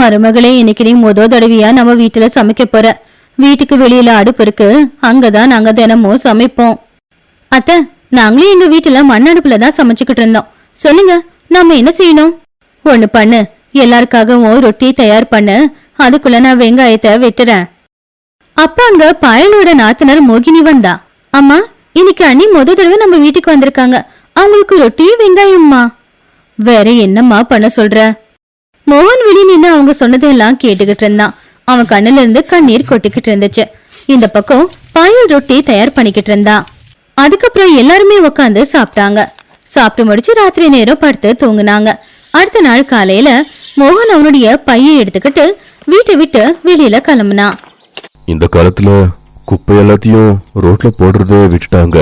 மருமகளே இன்னைக்கு நீ முத தடவையா நம்ம வீட்டுல சமைக்க போற? வீட்டுக்கு வெளியில அடுப்பு இருக்கு. அங்கதான் நாங்க தினமும் சமைப்போம். அத்தை நாங்களும் எங்க வீட்டுல மண் அடுப்புல தான் சமைச்சுக்கிட்டு இருந்தோம். சொல்லுங்க நாம என்ன செய்யணும்? ஒண்ணு பண்ணு. எல்லாருக்காகவும் ரொட்டி தயார் பண்ணு. அதுக்குள்ள நான் வெங்காயத்தை வெட்டுறேன். அப்ப அங்க பாயலோட நாத்தனர் மோகினி வந்தா. அம்மா இன்னைக்கு அண்ணி முத தடவை நம்ம வீட்டுக்கு வந்திருக்காங்க. அவங்களுக்கு ரொட்டியும் வெங்காயம்மா. வேற என்னம்மா பண்ண சொல்ற? மோகன் வெளியே நின்னு அவங்க சொன்னதெல்லாம் கேட்டுக்கிட்டு இருந்தான். அவன் கண்ணுல இருந்து கண்ணீர் கொட்டிக்கிட்டு இருந்துச்சு. இந்த பக்கம் பாயல் ரொட்டி தயார் பண்ணிக்கிட்டு இருந்தான். அதுக்கப்புறம் எல்லாருமே உட்காந்து சாப்பிட்டாங்க. சாப்பிட்டு முடிச்சு ராத்திரி நேரம் படுத்து தூங்குனாங்க. அடுத்த நாள் காலையில மோகன் அவனுடைய பையை எடுத்துக்கிட்டு வீட்டை விட்டு வெளியில கிளம்புனான். இந்த காலத்துல குப்பை எல்லாத்தையும் ரோட்ல போடுறத விட்டுட்டாங்க.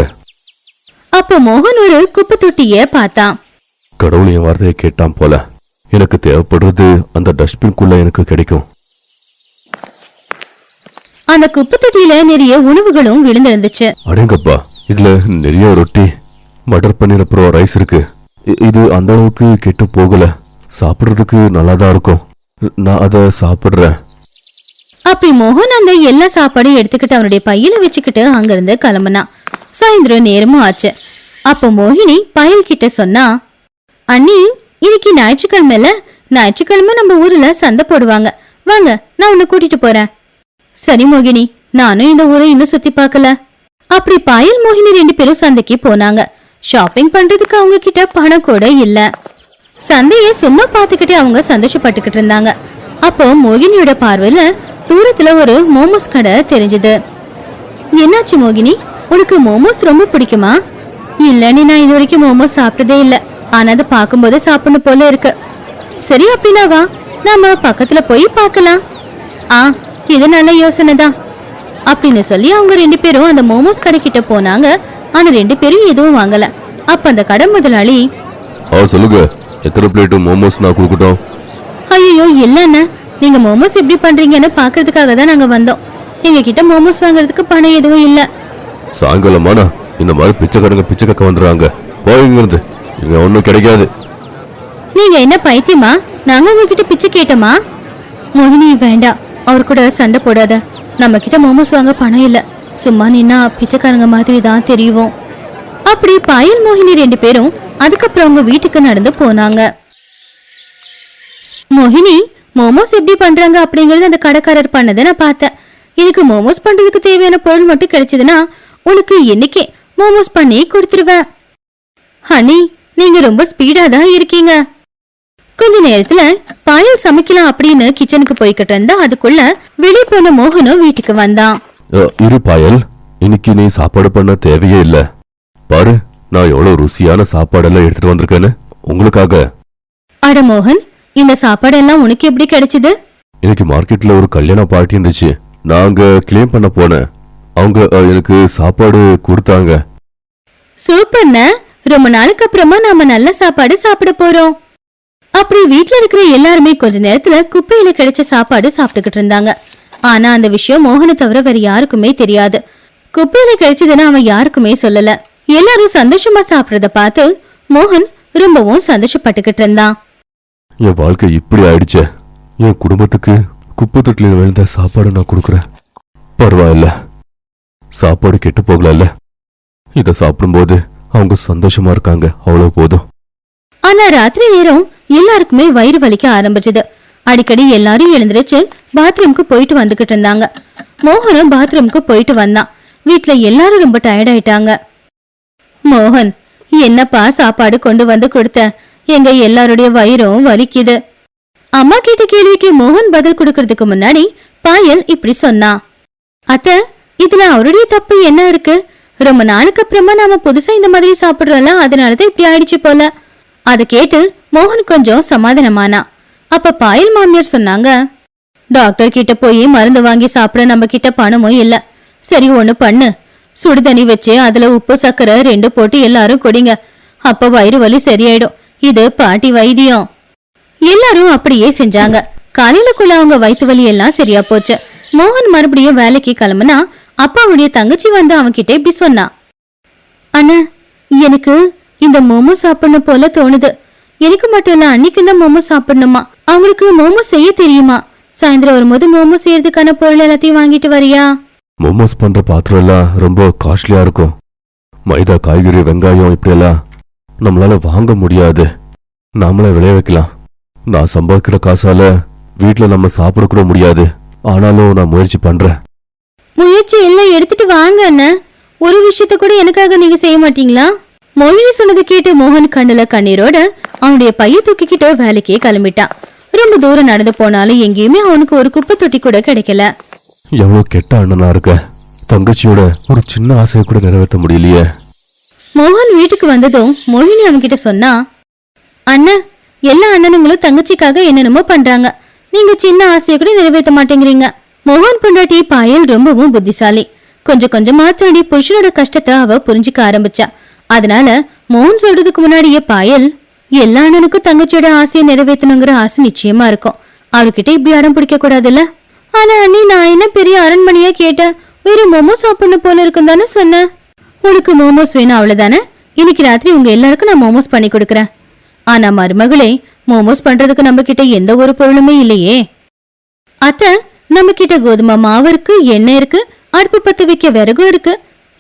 அப்போ மோகன் ஒரு குப்பை தொட்டிய பார்த்தான். கடவுள் என் வார்த்தையை கேட்டான் போல. எனக்கு தேவைப்படுறது அந்த டஸ்ட்பின்குள்ள எனக்கு கிடைக்கும். அந்த குப்பை தொட்டியில நிறைய உணவுகளும் விழுந்திருந்துச்சு. அடேங்கப்பா இதுல நிறைய ரொட்டி பட்டர் பன்னீர் அப்புறம் ரைஸ் இருக்கு. இது அந்த அளவுக்கு கெட்டு போகல. சாப்பிடுறதுக்கு நல்லா தான் இருக்கும். நான் அதை சாப்பிடுறேன். அப்படி மோகன் அந்த எல்லா சாப்பாடையும் எடுத்துக்கிட்டு அவனுடைய பையில வச்சுக்கிட்டு அங்கிருந்து கிளம்புனான். சாயந்தரம் நேரமும் ஆச்சு. அப்போ மோகினி பயல் கிட்ட சொன்னா அண்ணி இன்னைக்கு ஞாயிற்றுக்கிழமைல ஞாயிற்றுக்கிழமை நம்ம ஊர்ல சந்தை போடுவாங்க. வாங்க நான் உன்னை கூட்டிட்டு போறேன். சரி மோகினி நானும் இந்த ஊரை இன்னும் சுத்தி பார்க்கல. அப்படி பாயல் மோகினி ரெண்டு பேரும் சந்தைக்கு போனாங்க. ஷாப்பிங் பண்றதுக்கு அவங்க கிட்ட பணம் கூட இல்ல. சந்தைய சும்மா பார்த்துக்கிட்டே அவங்க சந்தோஷப்பட்டுக்கிட்டு இருந்தாங்க. அப்போ மோகினியோட பார்வையில தூரத்துல ஒரு மோமோஸ் கடை தெரிஞ்சது. என்னாச்சு மோகினி? உனக்கு மோமோஸ் ரொம்ப பிடிக்குமா? இல்லன்னு நான் இது வரைக்கும் மோமோஸ் சாப்பிட்டதே இல்லை. ஆனா அதை பார்க்கும்போது சாப்பிடணும் போல இருக்கு. சரி அப்படின்னா வா நாம பக்கத்துல போய் பார்க்கலாம். ஆ இது நல்ல யோசனை தான். அப்படின்னு சொல்லி அவங்க ரெண்டு பேரும் அந்த மோமோஸ் கடைக்கிட்ட போனாங்க. ஆனா ரெண்டு பேரும் எதுவும் வாங்கல. அப்ப அந்த கடை முதலாளி ஆ சொல்லுங்க. எத்தனை பிளேட்டு மோமோஸ் நான் கொடுக்கட்டும்? ஐயோ இல்லண்ணா நீங்க மோமோஸ் எப்படி பண்றீங்கன்னு பாக்குறதுக்காக தான் நாங்க வந்தோம். எங்க கிட்ட மோமோஸ் வாங்குறதுக்கு பணம் எதுவும் இல்ல. சாயங்காலமானா இந்த மாதிரி பிச்சைக்காரங்க பிச்சை கக்க வந்துடுறாங்க. போயிங்க இருந்து இங்க ஒன்றும் கிடைக்காது. நீங்க என்ன பைத்தியமா? நாங்க உங்ககிட்ட பிச்சை கேட்டோமா? மோகினி வேண்டாம். அவர் கூட சண்டை போடாத. நம்ம கிட்ட மோமோஸ் வாங்க பணம் இல்ல. சும்மா நின்னா பிச்சைக்காரங்க மாதிரி தான் தெரியும் அப்படி பாயல் மோகினி ரெண்டு பேரும் அதுக்கப்புறம் அவங்க வீட்டுக்கு நடந்து போனாங்க. மோகினி மோமோஸ் எப்படி பண்றாங்க அப்படிங்கறது அந்த கடைக்காரர் பண்ணதை நான் பார்த்தேன். எனக்கு மோமோஸ் பண்றதுக்கு தேவையான பொருள் மட்டும் கிடைச்சதுன்னா உனக்கு என்னைக்கே மோமோஸ் பண்ணி கொடுத்துருவேன். ஹனி நீங்க ரொம்ப ஸ்பீடா தான் இருக்கீங்க. கொஞ்ச நேரத்துல பாயல் சமைக்கலாம் அப்படின்னு கிச்சனுக்கு போய்கிட்டு இருந்தா அதுக்குள்ள வெளியே போன மோகனும் வீட்டுக்கு வந்தான். இரு பாயல். இன்னைக்கு நீ சாப்பாடு பண்ண தேவையே இல்ல. பாரு நான் எவ்வளவு ருசியான சாப்பாடெல்லாம் எடுத்துட்டு வந்திருக்கேன்னு. உங்களுக்காக. அட மோகன் இந்த சாப்பாடெல்லாம் உனக்கு எப்படி கிடைச்சது? இன்னைக்கு மார்க்கெட்ல ஒரு கல்யாண பார்ட்டி இருந்துச்சு. நாங்க கிளைம் பண்ண போனேன். அவங்க எனக்கு சாப்பாடு கொடுத்தாங்க. சூப்பர்ண்ண. ரொம்ப நாளுக்கு அப்புறமா நாம நல்ல சாப்பாடு சாப்பிட போறோம். அப்படி வீட்டுல இருக்கிற எல்லாருமே கொஞ்ச நேரத்துல குப்பையில கிடைச்ச சாப்பாடு சாப்பிட்டுக்கிட்டு இருந்தாங்க. ஆனா அந்த விஷயம் மோகனை தவிர வேற யாருக்குமே தெரியாது. குப்பையில கிடைச்சதுன்னு அவன் யாருக்குமே சொல்லல. எல்லாரும் சந்தோஷமா சாப்பிடுறத பார்த்து மோகன் ரொம்பவும் சந்தோஷப்பட்டுக்கிட்டு இருந்தான். என் வாழ்க்கை இப்படி ஆயிடுச்சு. என் குடும்பத்துக்கு குப்பை தொட்டில விழுந்த சாப்பாடு நான் கொடுக்குறேன். பரவாயில்ல. சாப்பாடு கெட்டு போகல இதை சாப்பிடும்போது அவங்க சந்தோஷமா இருக்காங்க. அவ்வளவு போதும். ஆனா ராத்திரி நேரம் எல்லாருக்குமே வயிறு வலிக்க ஆரம்பிச்சது. அடிக்கடி எல்லாரும் எழுந்திருச்சு பாத்ரூம்க்கு போயிட்டு வந்துகிட்டு இருந்தாங்க. மோகனும் பாத்ரூம்க்கு போயிட்டு வந்தான். வீட்ல எல்லாரும் ரொம்ப டயர்ட் ஆயிட்டாங்க. மோகன் என்னப்பா சாப்பாடு கொண்டு வந்து கொடுத்த? எங்க எல்லாருடைய வயிறும் வலிக்குது. அம்மா கேட்ட கேள்விக்கு மோகன் பதில் கொடுக்கறதுக்கு முன்னாடி பாயல் இப்படி சொன்னா அத்த இதுல அவருடைய தப்பு என்ன இருக்கு? ரொம்ப நாளுக்கு அப்புறமா நாம புதுசா இந்த மாதிரி சாப்பிடுறோம்ல அதனாலதான் இப்படி ஆயிடுச்சு போல. அதை கேட்டு மோகன் கொஞ்சம் சமாதானமானா. அப்ப பாயல் மாமியார் சொன்னாங்க டாக்டர் கிட்ட போய் மருந்து வாங்கி சாப்பிட நம்ம கிட்ட பணமும் இல்ல. சரி ஒண்ணு பண்ணு. சுடுதண்ணி வச்சு அதுல உப்பு சக்கரை ரெண்டு போட்டு எல்லாரும் குடிங்க. அப்ப வயிறு வலி சரியாயிடும். இது பாட்டி வைத்தியம். எல்லாரும் அப்படியே செஞ்சாங்க. காலையிலக்குள்ள அவங்க வயிற்று வலி எல்லாம் சரியா போச்சு. மோகன் மறுபடியும் வேலைக்கு கிளம்புனா அப்பாவுடைய தங்கச்சி வந்து அவன்கிட்ட இப்படி சொன்னா. அண்ணா எனக்கு இந்த மோமோ சாப்பிடணும் போல தோணுது. எனக்கு மட்டும் இல்ல அன்னைக்கு இந்த மோமோ சாப்பிடணுமா? அவங்களுக்கு மோமோஸ் செய்ய தெரியுமா? சாயந்தரம் வரும்போது மோமோஸ் செய்யறதுக்கான பொருள் எல்லாத்தையும் வாங்கிட்டு வரியா? மோமோஸ் பண்ற பாத்திரம் எல்லாம் ரொம்ப காஸ்ட்லியா இருக்கும். மைதா காய்கறி வெங்காயம் இப்படியெல்லாம் நம்மளால வாங்க முடியாது. நாமளே விளைய வைக்கலாம். நான் சம்பாதிக்கிற காசால வீட்டுல நம்ம சாப்பிட கூட முடியாது. ஆனாலும் நான் முயற்சி பண்றேன். முயற்சி எல்லாம் எடுத்துட்டு வாங்க அண்ணன் ஒரு விஷயத்த கூட எனக்காக நீங்க செய்ய மாட்டீங்களா? மோகினி சொன்னதை கேட்டு மோகன் கண்ணுல கண்ணீரோட அவனுடைய பைய தூக்கிக்கிட்டு வேலைக்கே கிளம்பிட்டான் ரொம்ப தூரம் நடந்து போனாலும் எங்கேயுமே அவனுக்கு ஒரு குப்பை தொட்டி கூட கிடைக்கல. எவ்வளவு கெட்ட அண்ணனா இருக்க? தங்கச்சியோட ஒரு சின்ன ஆசையை கூட நிறைவேற்ற முடியலையே. மோகன் வீட்டுக்கு வந்ததும் மோகினி அவன்கிட்ட சொன்னா அண்ணன் எல்லா அண்ணனுங்களும் தங்கச்சிக்காக என்னென்னமோ பண்றாங்க. நீங்க சின்ன ஆசையை கூட நிறைவேற்ற மாட்டேங்கிறீங்க. மோகன் பொண்டாட்டி பாயல் ரொம்பவும் புத்திசாலி. கொஞ்சம் கொஞ்சமா தேடி புருஷனோட கஷ்டத்தை அவ புரிஞ்சுக்க ஆரம்பிச்சா. அதனால மோகன் சொல்றதுக்கு முன்னாடியே பாயல் எல்லா அண்ணனுக்கும் தங்கச்சியோட ஆசையை நிறைவேற்றணுங்கிற ஆசை நிச்சயமா இருக்கும். அவர்கிட்ட இப்படி அடம் பிடிக்க கூடாதுல்ல? ஆனா அண்ணி நான் என்ன பெரிய அரண்மனையா கேட்டேன் ஒரு மோமோஸ் சாப்பிடணும் போல இருக்குன்னு தானே சொன்னேன் உனக்கு மோமோஸ் வேணும் அவ்வளவுதானே? இன்னைக்கு ராத்திரி உங்க எல்லாருக்கும் நான் மோமோஸ் பண்ணி கொடுக்கறேன். ஆனா மருமகளே மோமோஸ் பண்றதுக்கு நம்ம கிட்ட எந்த ஒரு பொருளுமே இல்லையே. அத்தை நம்ம கிட்ட கோதுமை மாவு இருக்கு எண்ணெய் இருக்கு அடுப்பு பத்து வைக்க விறகும் இருக்கு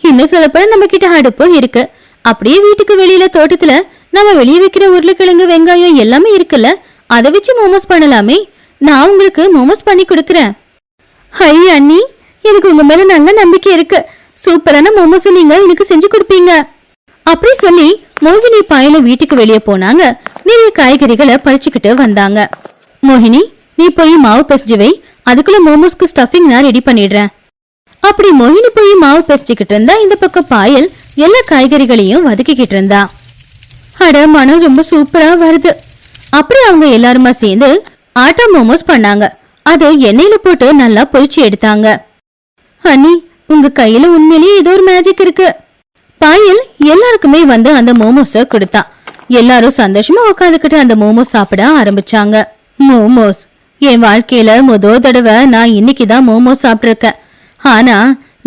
இன்னும் சொல்லப்போனா நம்ம கிட்ட அடுப்பும் இருக்கு. அப்படியே வீட்டுக்கு வெளியில தோட்டத்துல நம்ம வெளியே வைக்கிற உருளைக்கிழங்கு வெங்காயம் எல்லாமே இருக்குல்ல அதை வச்சு மோமோஸ் பண்ணலாமே. நான் உங்களுக்கு மோமோஸ் பண்ணி கொடுக்குறேன். ஹை அண்ணி எனக்கு உங்க மேல நல்ல நம்பிக்கை இருக்கு. சூப்பரான மோமோஸ் நீங்க எனக்கு செஞ்சு கொடுப்பீங்க. அப்படி சொல்லி மோகினி பாயில வீட்டுக்கு வெளியே போனாங்க. நிறைய காய்கறிகளை பறிச்சுக்கிட்டு வந்தாங்க. மோகினி நீ போய் மாவு பிசைஞ்சு வை. அதுக்குள்ள மோமோஸ்க்கு ஸ்டஃபிங் நான் ரெடி பண்ணிடுறேன். அப்படி மோகினி போய் மாவு பேசிக்கிட்டு இருந்தா இந்த பக்கம் பாயல் எல்லா காய்கறிகளையும் வதக்கிக்கிட்டு இருந்தா. அட மனம் ரொம்ப சூப்பரா வருது. அப்படி அவங்க எல்லாருமா சேர்ந்து ஆட்டா மோமோஸ் பண்ணாங்க. அதை எண்ணெயில போட்டு நல்லா பொரிச்சு எடுத்தாங்க. ஹனி உங்க கையில உண்மையிலேயே ஏதோ ஒரு மேஜிக் இருக்கு. பாயல் எல்லாருக்குமே வந்து அந்த மோமோஸ கொடுத்தா. எல்லாரும் சந்தோஷமா உட்காந்துக்கிட்டு அந்த மோமோஸ் சாப்பிட ஆரம்பிச்சாங்க. மோமோஸ். என் வாழ்க்கையில முத தடவை நான் இன்னைக்கு தான் மோமோஸ் சாப்பிட்டிருக்கேன். ஆனா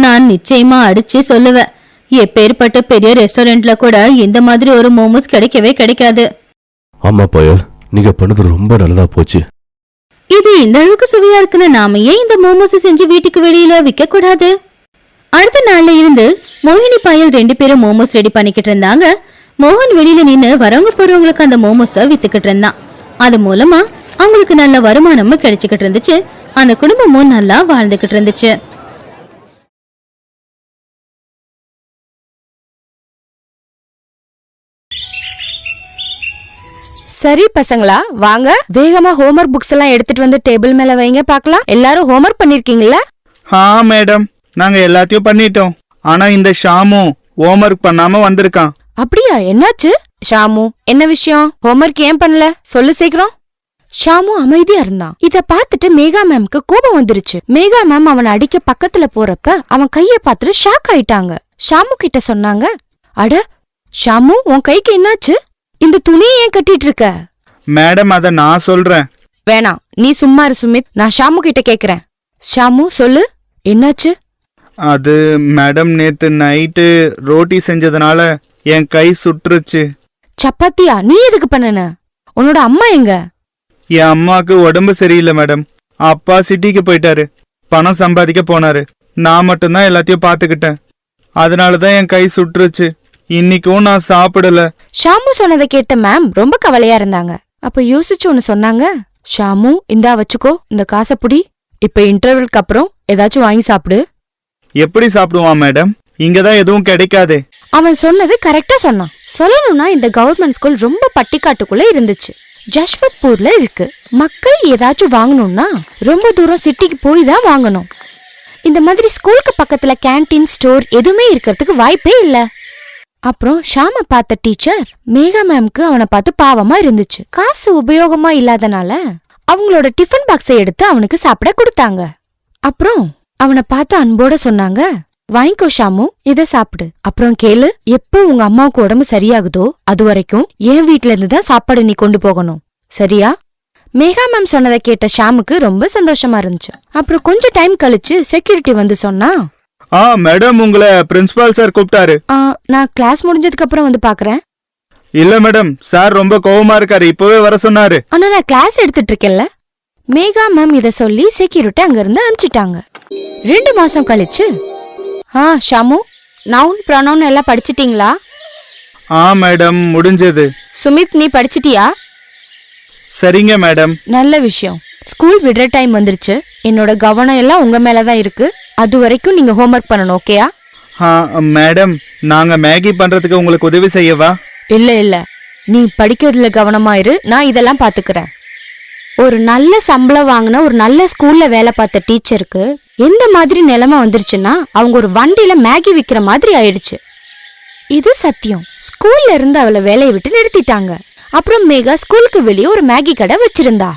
நான் நிச்சயமா அடிச்சு சொல்லுவேன். எப்பேற்பட்ட பெரிய ரெஸ்டாரண்ட்ல கூட இந்த மாதிரி ஒரு மோமோஸ் கிடைக்கவே கிடைக்காது. ஆமா பயல் நீங்க பண்ணது ரொம்ப நல்லதா போச்சு. இது இந்த அளவுக்கு சுவையா இருக்குன்னு நாம ஏன் இந்த மோமோஸ் செஞ்சு வீட்டுக்கு வெளியில விற்க கூடாது அடுத்த நாள்ல இருந்து மோகினி பாயல் ரெண்டு பேரும் மோமோஸ் ரெடி பண்ணிக்கிட்டு இருந்தாங்க. மோகன் வெளியில நின்னு வரவங்க போறவங்களுக்கு அந்த மோமோஸ வித்துக்கிட்டு இருந்தான். அது மூலமா அவங்களுக்கு நல்ல வருமானமும் கிடைச்சுக்கிட்டு இருந்துச்சு. அந்த குடும்பமும் நல்லா வாழ்ந்துகிட்டு இருந்துச்சு. சரி பசங்களா வாங்க. வேகமா ஹோம்ஒர்க் புக்ஸ் எல்லாம் எடுத்துட்டு வந்து டேபிள் மேல வைங்க பார்க்கலாம். எல்லாரும் ஹோம்ஒர்க் பண்ணிருக்கீங்கல்ல ஆ மேடம் நாங்க எல்லாத்தையும் பண்ணிட்டோம். ஆனா இந்த ஷாமு ஹோம்ஒர்க் பண்ணாம வந்திருக்கான். அப்படியா? என்னாச்சு? ஷாமு என்ன விஷயம்? ஹோம்ஒர்க் ஏன் பண்ணல? சொல்லு சீக்கிரம். ஷாமு அமைதியா இருந்தான். இத பார்த்துட்டு மேகா மேம்க்கு கோபம் வந்துருச்சு. மேகா மேம் அவனை அடிக்க பக்கத்துல போறப்ப அவன் கைய பார்த்துட்டு ஷாக் ஆயிட்டாங்க. ஷாமு கிட்ட சொன்னாங்க அட ஷாமு உன் கைக்கு என்னாச்சு? இந்த துணியை ஏன் கட்டிட்டு இருக்க? மேடம் அத நான் சொல்றேன். வேணாம் நீ சும்மா இரு சுமித் நான் ஷாமு கிட்ட கேக்குறேன். ஷாமு சொல்லு என்னாச்சு? அது மேடம் நேத்து நைட்டு ரோட்டி செஞ்சதுனால என் கை சுட்டுருச்சு சப்பாத்தியா? நீ எதுக்கு பண்ணுன? உன்னோட அம்மா எங்க? என் அம்மாக்கு உடம்பு சரியில்லை மேடம். அப்பா சிட்டிக்கு போயிட்டாரு. பணம் சம்பாதிக்க போனாரு. நான் மட்டும்தான் எல்லாத்தையும் பாத்துக்கிட்டேன் அதனால தான் என் கை சுட்டுருச்சு இன்னைக்கும் நான் சாப்பிடல. ஷாமு சொன்னதை கேட்ட மேம் ரொம்ப கவலையா இருந்தாங்க. அப்ப யோசிச்சு ஒன்னு சொன்னாங்க. ஷாமு இந்தா வச்சுக்கோ இந்த காசை புடி. இப்ப இன்டர்வெல்க்கு அப்புறம் ஏதாச்சும் வாங்கி சாப்பிடு. எப்படி சாப்பிடுவான் மேடம்? இங்கதான் எதுவும் கிடைக்காதே. அவன் சொன்னது கரெக்டா சொன்னான். சொல்லணும்னா இந்த கவர்மெண்ட் ஸ்கூல் ரொம்ப பட்டிக்காட்டுக்குள்ள இருந்துச்சு. ஜஷ்வத்பூர்ல இருக்கு. மக்கள் ஏதாச்சும் வாங்கணும்னா ரொம்ப தூரம் சிட்டிக்கு போய் தான் வாங்கணும். இந்த மாதிரி ஸ்கூலுக்கு பக்கத்துல கேண்டீன் ஸ்டோர் எதுவுமே இருக்கிறதுக்கு வாய்ப்பே இல்ல. அப்புறம் ஷாம பார்த்த டீச்சர் மேகா மேம்க்கு அவனை பார்த்து பாவமா இருந்துச்சு. காசு உபயோகமா இல்லாதனால அவங்களோட டிஃபன் பாக்ஸை எடுத்து அவனுக்கு சாப்பிட கொடுத்தாங்க. அப்புறம் அவனை பார்த்து அன்போட சொன்னாங்க வாங்கிக்கோ ஷாமு. இத சாப்பிடு. அப்புறம் கேளு எப்ப உங்க அம்மாவுக்கு உடம்பு சரியாகுதோ அது வரைக்கும் என் வீட்ல இருந்து தான் சாப்பாடு நீ கொண்டு போகணும். சரியா? மேகா மேம் சொன்னதை கேட்ட ஷாமுக்கு ரொம்ப சந்தோஷமா இருந்துச்சு. அப்புறம் கொஞ்சம் டைம் கழிச்சு செக்யூரிட்டி வந்து சொன்னா ஆ மேடம் உங்களை பிரின்சிபால் சார் கூப்பிட்டாரு. "ஆ, நான் கிளாஸ் முடிஞ்சதுக்கு அப்புறம் வந்து பாக்குறேன். இல்ல மேடம் சார் ரொம்ப கோவமா இருக்காரு. இப்பவே வர சொன்னாரு. ஆனா நான் கிளாஸ் எடுத்துட்டு இருக்கேன்ல மேகா மேம் இத சொல்லி செக்யூரிட்டி அங்க இருந்து அனுப்பிச்சிட்டாங்க. ரெண்டு மாசம் கழிச்சு ஆ ஷாமு நவுன் ப்ரொனவுன் எல்லாம் படிச்சிட்டீங்களா? ஆ மேடம் முடிஞ்சது. சுமித் நீ படிச்சிட்டியா? சரிங்க மேடம் நல்ல விஷயம். ஸ்கூல் விடுற டைம் வந்துருச்சு. என்னோட கவனம் எல்லாம் உங்க மேல தான் இருக்கு. அது வரைக்கும் நீங்க ஹோம்ஒர்க் பண்ணணும் ஓகேயா ஆ? மேடம் நாங்க மேகி பண்றதுக்கு உங்களுக்கு உதவி செய்யவா? இல்ல இல்ல. நீ படிக்கிறதுல கவனமா இரு. நான் இதெல்லாம் பாத்துக்கிறேன். ஒரு நல்ல சம்பளம் வாங்கின ஒரு நல்ல ஸ்கூல்ல வேலை பார்த்த டீச்சருக்கு எந்த மாதிரி நிலைமை வந்துருச்சுன்னா அவங்க ஒரு வண்டியில மேகி விக்கிற மாதிரி ஆயிடுச்சு. இது சத்தியம். ஸ்கூல்ல இருந்து அவளை வேலையை விட்டு நிறுத்திட்டாங்க. அப்புறம் மேகா ஸ்கூலுக்கு வெளியே ஒரு மேகி கடை வச்சிருந்தா.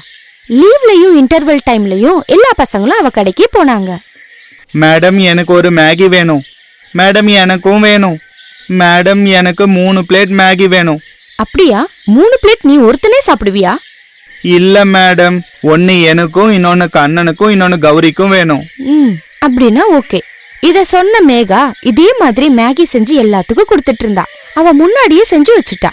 லீவ்லயும் இன்டர்வல் டைம்லயும் எல்லா பசங்களும் அவ கடைக்கு போனாங்க. மேடம் எனக்கு ஒரு மேகி வேணும். மேடம் எனக்கும் வேணும். மேடம் எனக்கு மூணு பிளேட் மேகி வேணும். அப்படியா? மூணு பிளேட் நீ ஒருத்தனே சாப்பிடுவியா? இல்ல மேடம் ஒன்னு எனக்கும் இன்னொன்னு கண்ணனுக்கும் இன்னொன்னு கௌரிக்கும் வேணும். ம் அப்படின்னா ஓகே. இத சொன்ன மேகா இதே மாதிரி மேகி செஞ்சு எல்லாத்துக்கும் கொடுத்துட்டு இருந்தா அவ முன்னாடியே செஞ்சு வச்சுட்டா.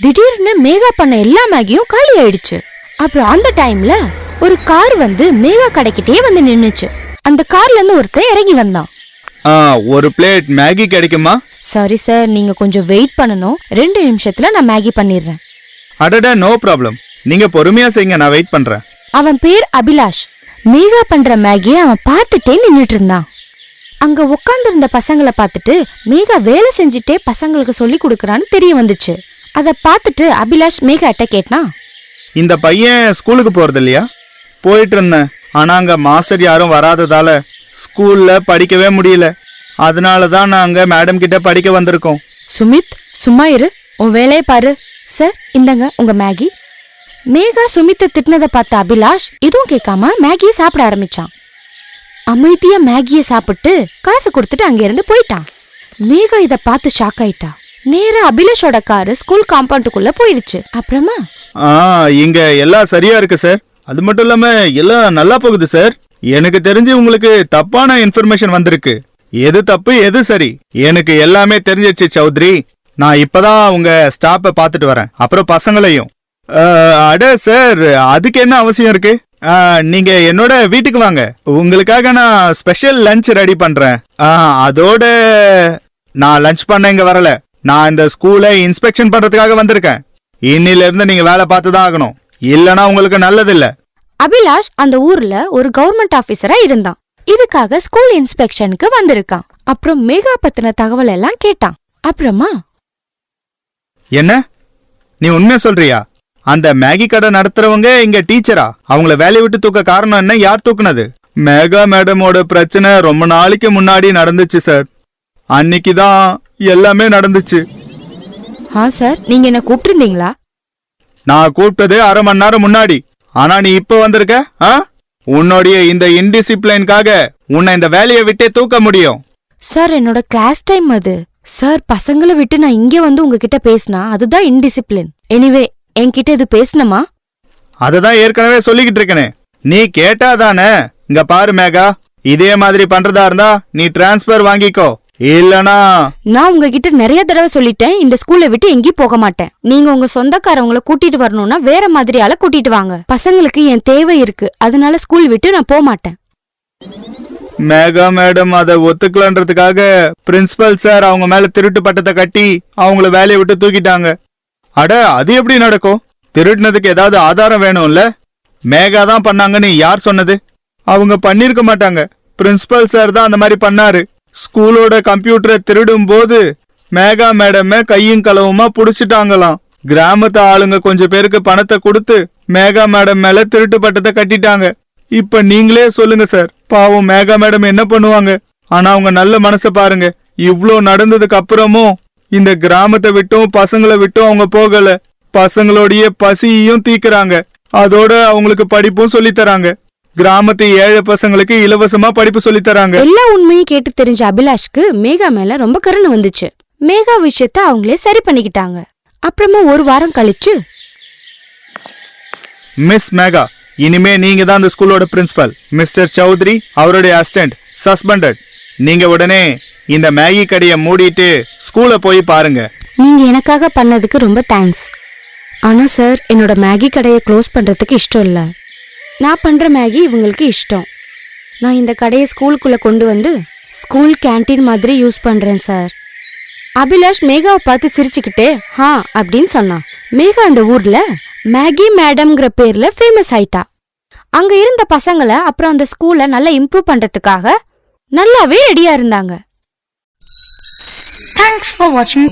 திடீர்னு மேகா பண்ண எல்லா மேகியும் காலி ஆயிடுச்சு. அப்புறம் அந்த டைம்ல ஒரு கார் வந்து மேகா கடைக்கிட்டே வந்து நின்னுச்சு. அந்த கார்ல இருந்து ஒருத்தன் இறங்கி வந்தான். ஆ ஒரு பிளேட் மேகி கிடைக்குமா? சாரி சார் நீங்க கொஞ்சம் வெயிட் பண்ணணும். ரெண்டு நிமிஷத்துல நான் மேகி பண்ணிடுறேன். அடடா நோ ப்ராப்ளம் நீங்க பொறுமையா செய்யுங்க நான் வெயிட் பண்றேன். அவன் பேர் அபிலாஷ். மேகா பண்ற மேகியை அவன் பார்த்துட்டே நின்னுட்டு இருந்தான். அங்க உட்கார்ந்திருந்த பசங்களை பார்த்துட்டு மேகா வேலை செஞ்சுட்டே பசங்களுக்கு சொல்லி கொடுக்கறான்னு தெரிய வந்துச்சு. அத பார்த்துட்டு அபிலாஷ் மேகாட்ட கேட்டான் இந்த பையன் ஸ்கூலுக்கு போறது இல்லையா? போயிட்டு இருந்தேன். ஆனா அங்க மாஸ்டர் யாரும் வராததால ஸ்கூல்ல படிக்கவே முடியல. அதனால தான் நாங்க மேடம் கிட்ட படிக்க வந்திருக்கோம். சுமித் சும்மா இரு. உன் வேலையை பாரு. சார் இந்தங்க உங்க மேகி. மேகா சுமித்தை திட்டினதை பார்த்த அபிலாஷ் எதுவும் கேட்காம மேகியை சாப்பிட ஆரம்பிச்சான். அமைதியா மேகியை சாப்பிட்டு காசு கொடுத்துட்டு அங்கிருந்து போயிட்டான். மேகா இத பார்த்து ஷாக் ஆயிட்டா. நேரா அபிலாஷோட காரு ஸ்கூல் காம்பவுண்டுக்குள்ள போயிடுச்சு. அப்புறமா? ஆ இங்க எல்லாம் சரியா இருக்கு சார் அது மட்டும் இல்லாம எல்லாம் நல்லா போகுது சார் எனக்கு தெரிஞ்சு உங்களுக்கு தப்பான இன்ஃபர்மேஷன் வந்திருக்கு. எது தப்பு எது சரி? எனக்கு எல்லாமே தெரிஞ்சிருச்சு சௌத்ரி. நான் இப்பதான் உங்க ஸ்டாப்பை பார்த்துட்டு வரேன். அப்புறம் பசங்களையும். அட சார் அதுக்கு என்ன அவசியம் இருக்கு? நீங்க என்னோட வீட்டுக்கு வாங்க. உங்களுக்காக நான் ஸ்பெஷல் லஞ்ச் ரெடி பண்றேன். அதோட நான் லஞ்ச் பண்ண இங்க வரல. நான் இந்த ஸ்கூலை இன்ஸ்பெக்ஷன் பண்றதுக்காக வந்திருக்கேன். இன்னில இருந்து நீங்க வேலை பார்த்து தான் ஆகணும். இல்லனா உங்களுக்கு நல்லதில்ல. அபிலாஷ் அந்த ஊர்ல ஒரு கவர்மெண்ட் ஆபீசரா இருந்தான். இதுக்காக ஸ்கூல் இன்ஸ்பெக்ஷனுக்கு வந்திருக்கான். அப்புறம் மேகா பத்தின தகவல் எல்லாம் கேட்டான். அப்புறமா என்ன? நீ உண்மையா சொல்றியா? அந்த மேகி கடை நடத்துறவங்க இங்க டீச்சரா? அவங்கள வேலையை விட்டு தூக்க காரணம் என்ன? யார் தூக்குனது? மேகா மேடமோட பிரச்சனை ரொம்ப நாளைக்கு முன்னாடி நடந்துச்சு சார். அன்னைக்கு தான் எல்லாமே நடந்துச்சு. ஆ சார் நீங்க என்ன கூப்பிட்டிருந்தீங்களா? நான் கூப்பிட்டது அரை மணி நேரம் முன்னாடி. ஆனா நீ இப்ப வந்திருக்க? ஆ? உன்னுடைய இந்த இன்டிசிப்ளின்காக உன்னை இந்த வேலையை விட்டே தூக்க முடியும். சார் என்னோட கிளாஸ் டைம் அது. சார் பசங்களை விட்டு நான் இங்க வந்து உங்ககிட்ட பேசினா அதுதான் இன்டிசிப்ளின் எனிவே என்கிட்ட இது பேசணுமா? அததான் ஏற்கனவே சொல்லிக்கிட்டு இருக்கனே நீ கேட்டாதானே? இங்க பாரு மேகா இதே மாதிரி பண்றதா இருந்தா நீ டிரான்ஸ்பர் வாங்கிக்கோ. இல்லனா நான் உங்ககிட்ட நிறைய தடவை சொல்லிட்டேன் இந்த ஸ்கூல்ல விட்டு எங்கேயும் போக மாட்டேன். நீங்க உங்க சொந்தக்காரவங்கள கூட்டிட்டு வரணும்னா வேற மாதிரி ஆள கூட்டிட்டு வாங்க. பசங்களுக்கு என் தேவை இருக்கு அதனால ஸ்கூல் விட்டு நான் போக மாட்டேன். மேகா மேடம் அதை ஒத்துக்கலன்றதுக்காக பிரின்சிபல் சார் அவங்க மேல திருட்டு பட்டத்தை கட்டி அவங்கள வேலையை விட்டு தூக்கிட்டாங்க. அட அது எப்படி நடக்கும்? திருடினதுக்கு ஏதாவது ஆதாரம் வேணும்ல? மேகா தான் பண்ணாங்கன்னு யார் சொன்னது? அவங்க பண்ணிருக்க மாட்டாங்க. பிரின்சிபல் சார் தான் அந்த மாதிரி பண்ணாரு. ஸ்கூலோட கம்ப்யூட்டரை திருடும் போது மேகா மேடமே கையும் களவுமா புடிச்சிட்டாங்களாம். கிராமத்து ஆளுங்க கொஞ்சம் பேருக்கு பணத்தை கொடுத்து மேகா மேடம் மேல திருட்டு பட்டத்தை கட்டிட்டாங்க. இப்ப நீங்களே சொல்லுங்க சார். பாவம் மேகா மேடம் என்ன பண்ணுவாங்க? ஆனா அவங்க நல்ல மனசை பாருங்க. இவ்ளோ நடந்ததுக்கு அப்புறமும் இந்த கிராமத்தை விட்டும் பசங்களை விட்டும் அவங்க போகல. பசங்களோடைய பசியையும் தீக்குறாங்க. அதோட அவங்களுக்கு படிப்பும் சொல்லித் தராங்க கிராமத்து ஏழை பசங்களுக்கு இலவசமா படிப்பு சொல்லித் தராங்க எல்லா உண்மையும் கேட்டு தெரிஞ்ச அபிலாஷ்க்கு மேகா மேல ரொம்ப கருணை வந்துச்சு. மேகா விஷயத்த அவங்களே சரி பண்ணிக்கிட்டாங்க. அப்புறமா ஒரு வாரம் கழிச்சு மிஸ் மேகா இனிமே நீங்க தான் இந்த ஸ்கூலோட பிரின்சிபல். மிஸ்டர் சௌத்ரி அவருடைய அசிஸ்டன்ட் சஸ்பெண்டட். நீங்க உடனே இந்த மேகி கடையை மூடிட்டு ஸ்கூல போய் பாருங்க. நீங்க எனக்காக பண்ணதுக்கு ரொம்ப தேங்க்ஸ் ஆனா சார் என்னோட மேகி கடையை க்ளோஸ் பண்றதுக்கு இஷ்டம் இல்லை. நான் பண்ற மேகி இவங்களுக்கு இஷ்டம். நான் இந்த கடையை ஸ்கூலுக்குள்ள கொண்டு வந்து ஸ்கூல் கேண்டீன் மாதிரி யூஸ் பண்றேன் சார் அபிலாஷ் மேகாவை பார்த்து சிரிச்சுக்கிட்டே ஹா அப்படின்னு சொன்னான் மேகா அந்த ஊர்ல மேகி மேடம்ங்கிற பேர்ல ஃபேமஸ் ஆயிட்டா. அங்க இருந்த பசங்களை அப்புறம் அந்த ஸ்கூலை நல்லா இம்ப்ரூவ் பண்றதுக்காக நல்லாவே ரெடியா இருந்தாங்க Thanks for watching